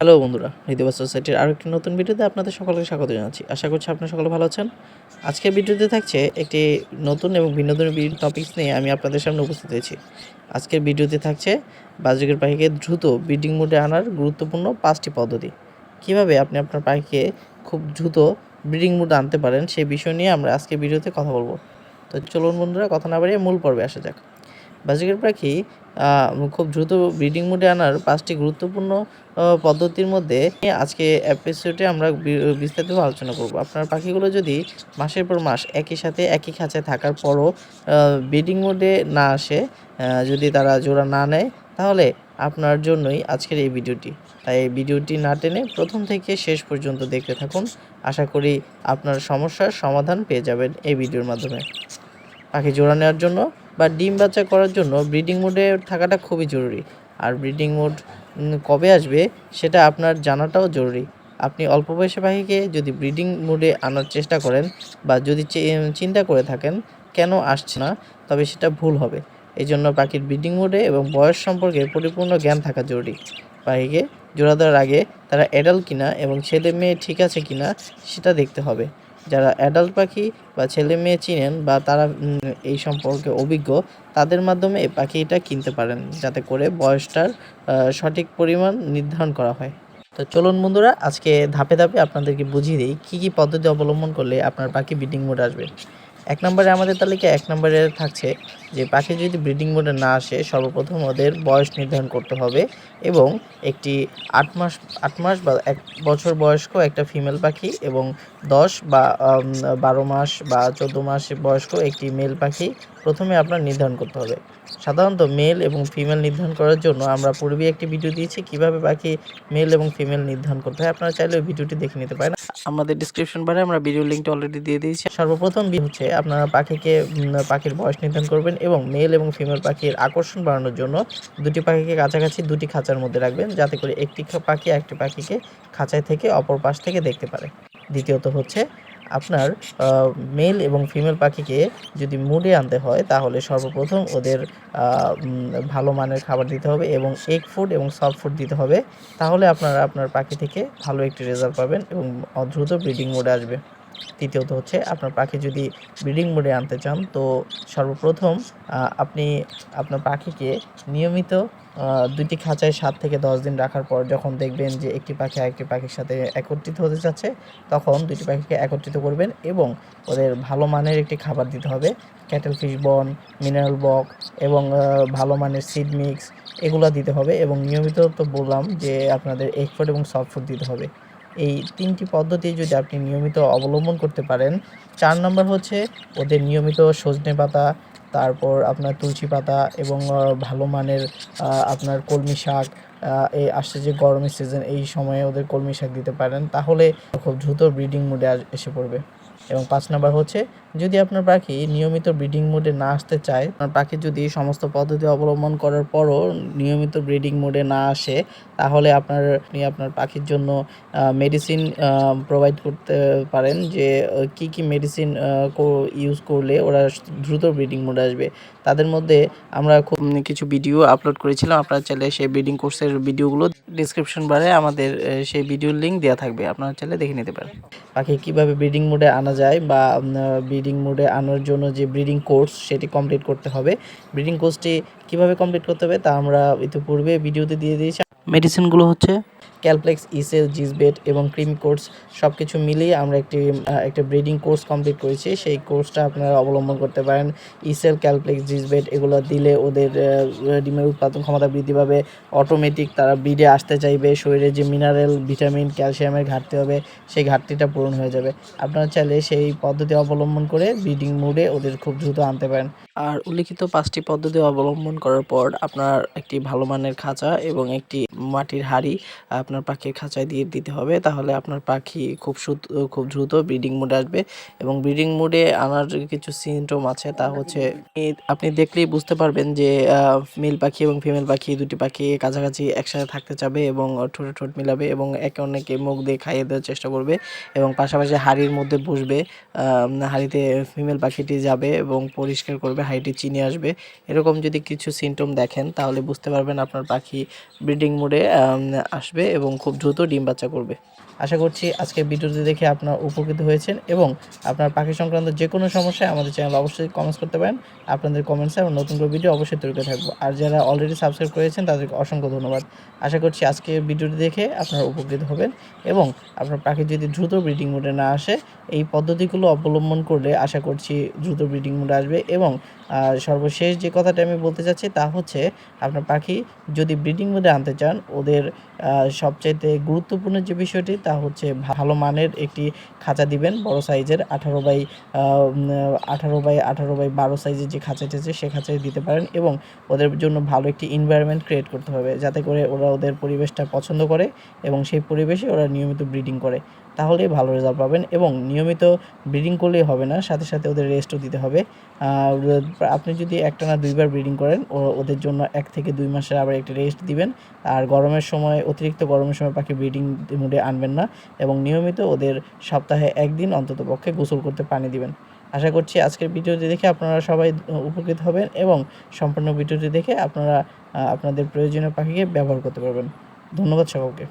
Hello বন্ধুরা, হৃদয় সোসাইটির আরও একটি নতুন ভিডিওতে আপনাদের সকলকে স্বাগত জানাচ্ছি। আশা করছি আপনারা সকলে ভালো আছেন। আজকের ভিডিওতে থাকছে একটি নতুন এবং বিনোদনের টপিকস নিয়ে আমি আপনাদের সামনে উপস্থিত হয়েছি। আজকের ভিডিওতে থাকছে বাজরিকের পাখিকে দ্রুত ব্রিডিং মোডে আনার গুরুত্বপূর্ণ পাঁচটি পদ্ধতি। কীভাবে আপনি আপনার পাখিকে খুব দ্রুত ব্রিডিং মোডে আনতে পারেন সেই বিষয় নিয়ে আমরা আজকের ভিডিওতে কথা বলব। তো চলুন বন্ধুরা, কথা না বাড়িয়ে মূল পর্বে আসা যাক। বাজিকার পাখি খুব দ্রুত ব্রিডিং মোডে আনার পাঁচটি গুরুত্বপূর্ণ পদ্ধতির মধ্যে আজকে এপিসোডে আমরা বিস্তারিত আলোচনা করব। আপনার পাখিগুলো যদি মাসের পর মাস একই সাথে, একই খাঁচায় থাকার পরও ব্রিডিং মোডে না আসে যদি তারা জোড়া না নেয়, তাহলে আপনার জন্যই আজকের এই ভিডিওটি। তাই এই ভিডিওটি না টেনে প্রথম থেকে শেষ পর্যন্ত দেখতে থাকুন। আশা করি আপনার সমস্যার সমাধান পেয়ে যাবেন এই ভিডিওর মাধ্যমে। পাখি জোড়া নেওয়ার জন্য বা ডিম বাচ্চা করার জন্য ব্রিডিং মোডে থাকাটা খুবই জরুরি। আর ব্রিডিং মোড কবে আসবে সেটা আপনার জানাটাও জরুরি। আপনি অল্প বয়সী পাখিকে যদি ব্রিডিং মোডে আনার চেষ্টা করেন বা যদি চিন্তা করে থাকেন, কেন আসছে না, তবে সেটা ভুল হবে। এই জন্য পাখির ব্রিডিং মোডে এবং বয়স সম্পর্কে পরিপূর্ণ জ্ঞান থাকা জরুরি। পাখিকে জোড়া দেওয়ার আগে তারা অ্যাডাল্ট কিনা এবং ছেলে মেয়ে ঠিক আছে কিনা, সেটা দেখতে হবে। যারা অ্যাডাল্ট পাখি বা ছেলে মেয়ে চিনেন বা তারা এই সম্পর্কে অভিজ্ঞ, তাদের মাধ্যমে এই পাখিটা কিনতে পারেন যাতে করে বয়সটার সঠিক পরিমাণ নির্ধারণ করা হয়। তো চলুন বন্ধুরা, আজকে ধাপে ধাপে আপনাদেরকে বুঝিয়ে দিই কী কী পদ্ধতি অবলম্বন করলে আপনার পাখি বিডিং মোড আসবে। এক নম্বরে আমাদের তালিকায় এক নম্বরে থাকছে যে পাখি যদি ব্রিডিং মোডে না আসে, সর্বপ্রথম ওদের বয়স নির্ধারণ করতে হবে এবং একটি আট মাস আট মাস বা এক বছর বয়স্ক একটা ফিমেল পাখি এবং দশ বা বারো মাস বা চোদ্দ মাস বয়স্ক একটি মেল পাখি প্রথমে আপনার নির্ধারণ করতে হবে। সাধারণত মেল এবং ফিমেল নির্ধারণ করার জন্য আমরা পূর্বে একটি ভিডিও দিয়েছি কীভাবে পাখি মেল এবং ফিমেল নির্ধারণ করতে হয়। আপনারা চাইলে ওই ভিডিওটি দেখে নিতে পারেন। আমাদের ডিসক্রিপশন বারে আমরা ভিডিও লিঙ্কটা অলরেডি দিয়ে দিয়েছি। সর্বপ্রথম হচ্ছে আপনারা পাখিকে পাখির বয়স নির্ধারণ করবেন এবং মেল এবং ফিমেল পাখির আকর্ষণ বাড়ানোর জন্য দুটি পাখিকে কাছাকাছি দুটি খাঁচার মধ্যে রাখবেন যাতে করে একটি পাখি একটি পাখিকে খাঁচায় থেকে অপর পাশ থেকে দেখতে পারে। দ্বিতীয়ত হচ্ছে আপনার মেল এবং ফিমেল পাখিকে যদি মুডে আনতে হয়, তাহলে সর্বপ্রথম ওদের ভালো মানের খাবার দিতে হবে এবং এগ ফুড এবং সফট ফুড দিতে হবে। তাহলে আপনারা আপনার পাখি থেকে ভালো একটি রেজাল্ট পাবেন এবং দ্রুত ব্রিডিং মোডে আসবে। তৃতীয়ত হচ্ছে আপনার পাখি যদি ব্রিডিং মোডে আনতে চান, তো সর্বপ্রথম আপনি আপনার পাখিকে নিয়মিত দুটি খাঁচায় সাত থেকে দশ দিন রাখার পর যখন দেখবেন যে একটি পাখি আরেকটি পাখির সাথে একত্রিত হতে যাচ্ছে তখন দুটি পাখিকে একত্রিত করবেন এবং ওদের ভালো মানের একটি খাবার দিতে হবে। ক্যাটেল ফিশ বন মিনারেল বক এবং ভালো মানের সিড মিক্স এগুলো দিতে হবে এবং নিয়মিত তো বললাম যে আপনাদের এগ ফুড এবং সফট ফুড দিতে হবে। এই তিনটি পদ্ধতি যদি আপনি নিয়মিত অবলম্বন করতে পারেন, চার নম্বর হচ্ছে ওদের নিয়মিত সজনে পাতা, তারপর আপনার তুলসী পাতা এবং ভালো মানের আপনার কলমি শাক এই আসছে যে গরমের সিজন এই সময়ে ওদের কলমি শাক দিতে পারেন, তাহলে খুব দ্রুত ব্রিডিং মোডে এসে পড়বে। এবং পাঁচ নাম্বার হচ্ছে, যদি আপনার পাখি নিয়মিত ব্রিডিং মোডে না আসতে চায়, আপনার পাখি যদি সমস্ত পদ্ধতি অবলম্বন করার পরও নিয়মিত ব্রিডিং মোডে না আসে, তাহলে আপনার, আপনি আপনার পাখির জন্য মেডিসিন প্রোভাইড করতে পারেন যে কি কি মেডিসিন ইউজ করলে ওরা দ্রুত ব্রিডিং মোডে আসবে। তাদের মধ্যে আমরা খুব কিছু ভিডিও আপলোড করেছিলাম, আপনারা চাইলে সেই ব্রিডিং কোর্সের ভিডিওগুলো ডিসক্রিপশন বারে আমাদের সেই ভিডিওর লিঙ্ক দেওয়া থাকবে, আপনারা চাইলে দেখে নিতে পারেন। পাখি কীভাবে ব্রিডিং মোডে আনা যায় বা ব্রিডিং মোডে আনার জন্য যে ব্রিডিং কোর্স সেটি কমপ্লিট করতে হবে। ব্রিডিং কোর্সটি কীভাবে কমপ্লিট করতে হবে তা আমরা ইতিপূর্বে ভিডিওতে দিয়ে দিয়েছি। মেডিসিনগুলো হচ্ছে ক্যালপ্লেক্স ইসেল জিসবেট এবং ক্রিম কোর্স সব কিছু মিলিয়ে আমরা একটি একটা ব্রিডিং কোর্স কমপ্লিট করেছি। সেই কোর্সটা আপনারা অবলম্বন করতে পারেন। ইসেল ক্যালপ্লেক্স জিসবেট এগুলো দিলে ওদের ডিমের উৎপাদন ক্ষমতা বৃদ্ধি পাবে। অটোমেটিক তারা ব্রিডে আসতে চাইবে। শরীরে যে মিনারেল ভিটামিন ক্যালসিয়ামের ঘাটতি হবে, সেই ঘাটতিটা পূরণ হয়ে যাবে। আপনারা চাইলে সেই পদ্ধতি অবলম্বন করে ব্রিডিং মুডে ওদের খুব দ্রুত আনতে পারেন। আর উল্লিখিত পাঁচটি পদ্ধতি অবলম্বন করার পর আপনার একটি ভালো মানের খাঁচা এবং একটি মাটির হাঁড়ি আপনার পাখির খাঁচায় দিয়ে দিতে হবে। তাহলে আপনার পাখি খুব খুব দ্রুত ব্রিডিং মুডে আসবে এবং ব্রিডিং মুডে আনার কিছু সিমটম আছে তা হচ্ছে আপনি দেখলেই বুঝতে পারবেন যে মেল পাখি এবং ফিমেল পাখি দুটি পাখি কাছাকাছি একসাথে থাকতে চাবে এবং ঠোঁটে ঠোঁট মিলাবে এবং একে অন্যকে মুখ দিয়ে খাইয়ে দেওয়ার চেষ্টা করবে এবং পাশাপাশি হাড়ির মধ্যে বসবে হাঁড়িতে ফিমেল পাখিটি যাবে এবং পরিষ্কার করবে, হাঁড়িটি চিনে আসবে। এরকম যদি কিছু সিমটম দেখেন তাহলে বুঝতে পারবেন আপনার পাখি ব্রিডিং মোডে আসবে এবং খুব দ্রুত ডিম বাচ্চা করবে। আশা করছি আজকের ভিডিওটি দেখে আপনার উপকৃত হয়েছেন এবং আপনার পাখি সংক্রান্ত যে কোনো সমস্যায় আমাদের চ্যানেল অবশ্যই কমেন্টস করতে পারেন। আপনাদের কমেন্টসে আমরা নতুন করে ভিডিও অবশ্যই তৈরি করে থাকব আর যারা অলরেডি সাবস্ক্রাইব করেছেন, তাদেরকে অসংখ্য ধন্যবাদ। আশা করছি আজকে ভিডিওটি দেখে আপনারা উপকৃত হবেন এবং আপনার পাখি যদি দ্রুত ব্রিডিং মোডে না আসে, এই পদ্ধতিগুলো অবলম্বন করলে আশা করছি দ্রুত ব্রিডিং মোডে আসবে এবং আহ, সর্বশেষ যে কথাটা আমি বলতে চাচ্ছি তা হচ্ছে আপনার পাখি যদি ব্রিডিং মোডে আনতে চান ওদের সবচাইতে গুরুত্বপূর্ণ যে বিষয়টি তা হচ্ছে ভালো মানের একটি খাঁচা দিবেন বড় সাইজের আঠারো বাই আঠারো বাই আঠারো বাই বারো সাইজের যে খাঁচাটি আছে সে খাঁচায় দিতে পারেন এবং ওদের জন্য ভালো একটি এনভায়রনমেন্ট ক্রিয়েট করতে হবে যাতে করে ওরা ওদের পরিবেশটা পছন্দ করে এবং সেই পরিবেশে ওরা নিয়মিত ব্রিডিং করে। তাহলেই ভালো রেজাল্ট পাবেন এবং নিয়মিত ব্রিডিং করলেই হবে না, সাথে সাথে ওদের রেস্টও দিতে হবে। আপনি যদি একটানা দুইবার ব্রিডিং করেন ওদের জন্য এক থেকে দুই মাসের আবার একটি রেস্ট দিবেন। আর গরমের সময়, অতিরিক্ত গরমের সময় পাখি ব্রিডিং মুডে আনবেন না এবং নিয়মিত ওদের সপ্তাহে একদিন অন্তত পক্ষে গোসল করতে পানি দিবেন। আশা করছি আজকের ভিডিওটি দেখে আপনারা সবাই উপকৃত হবেন এবং সম্পূর্ণ ভিডিওটি দেখে আপনারা আপনাদের প্রয়োজনীয় পাখিকে ব্যবহার করতে পারবেন। ধন্যবাদ সকলকে।